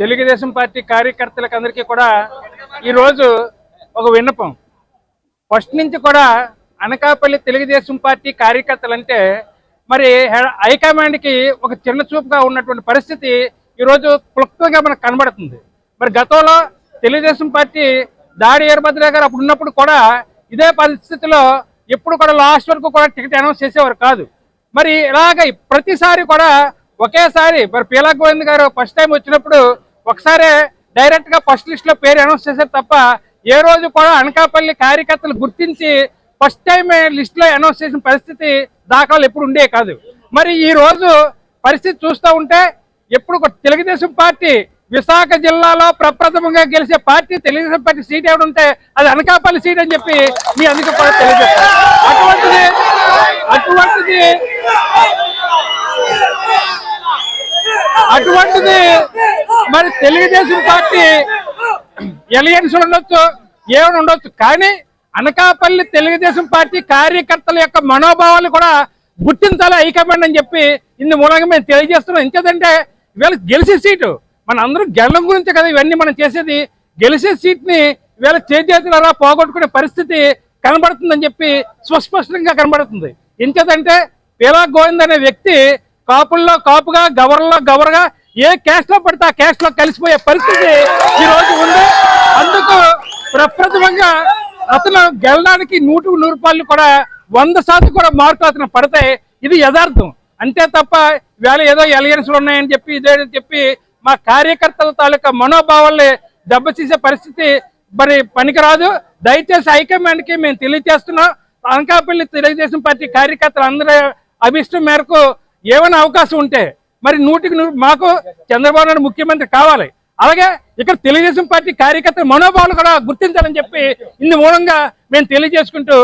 Telugu Desam party కార్యకర్తలకు అందరికీ కూడా ఈరోజు ఒక విన్నపం. ఫస్ట్ నుంచి కూడా అనకాపల్లి తెలుగుదేశం పార్టీ కార్యకర్తలు అంటే మరి హైకమాండ్కి ఒక చిన్న చూపుగా ఉన్నటువంటి పరిస్థితి ఈరోజు క్లుప్తంగా మనకు కనబడుతుంది. మరి గతంలో తెలుగుదేశం పార్టీ దాడి వీరభద్ర గారు అప్పుడు ఉన్నప్పుడు కూడా ఇదే పరిస్థితిలో ఎప్పుడు కూడా లాస్ట్ వరకు కూడా టికెట్ అనౌన్స్ చేసేవారు కాదు. మరి ఇలాగ ప్రతిసారి కూడా ఒకేసారి మరి పీలా గోవింద్ గారు ఫస్ట్ టైం వచ్చినప్పుడు ఒకసారి డైరెక్ట్గా ఫస్ట్ లిస్ట్లో పేరు అనౌన్స్ చేశారు తప్ప ఏ రోజు కూడా అనకాపల్లి కార్యకర్తలు గుర్తించి ఫస్ట్ టైం లిస్ట్లో అనౌన్స్ చేసిన పరిస్థితి దాఖలు ఎప్పుడు ఉండే కాదు. మరి ఈ రోజు పరిస్థితి చూస్తూ ఉంటే ఎప్పుడు తెలుగుదేశం పార్టీ విశాఖ జిల్లాలో ప్రప్రథమంగా గెలిచే పార్టీ తెలుగుదేశం పార్టీ సీట్ ఎవడు ఉంటే అది అనకాపల్లి సీట్ అని చెప్పి మీ అందుకు తెలియజేస్తారు అటువంటిది అటువంటిది అటువంటిది మరి తెలుగుదేశం పార్టీ ఎలియన్స్ ఉండొచ్చు ఏమైనా ఉండొచ్చు. కానీ అనకాపల్లి తెలుగుదేశం పార్టీ కార్యకర్తల యొక్క మనోభావాలు కూడా గుర్తించాలి హైకమాండ్ అని చెప్పి ఇందు మూలంగా మేము తెలియజేస్తున్నాం. ఇంకేదంటే వీళ్ళ గెలిచే సీటు మన అందరూ గెలడం గురించి కదా ఇవన్నీ మనం చేసేది. గెలిచే సీట్ని వీళ్ళ ఇవాళ పోగొట్టుకునే పరిస్థితి కనబడుతుందని చెప్పి సుస్పష్టంగా కనబడుతుంది. ఇంకేదంటే పీలా గోవింద్ అనే వ్యక్తి కాపుల్లో కాపుగా గవర్నలో గవర్గా ఏ క్యాస్ట్లో పడితే ఆ క్యాస్ట్లో కలిసిపోయే పరిస్థితి ఈ రోజు ఉంది. అందుకు ప్రప్రథమంగా అతను గెలడానికి నూటికి నూరు రూపాయలు కూడా వంద శాతం కూడా మార్కులు అతను పడతాయి ఇది యథార్థం. అంతే తప్ప వేళ ఏదో ఎలయన్స్లు ఉన్నాయని చెప్పి ఇదేదని చెప్పి మా కార్యకర్తల తాలూకా మనోభావాల్ని దెబ్బతీసే పరిస్థితి మరి పనికిరాదు. దయచేసి హైకమాండ్కి మేము తెలియజేస్తున్నాం. అనకాపల్లి తెలుగుదేశం పార్టీ కార్యకర్తలు అందరూ అభిష్టం మేరకు ఏమైనా అవకాశం ఉంటే మరి నూటికి మాకు చంద్రబాబు నాయుడు ముఖ్యమంత్రి కావాలి. అలాగే ఇక్కడ తెలుగుదేశం పార్టీ కార్యకర్తల మనోభావాలు కూడా గుర్తించాలని చెప్పి ఇందు మూలంగా మేము తెలియజేసుకుంటూ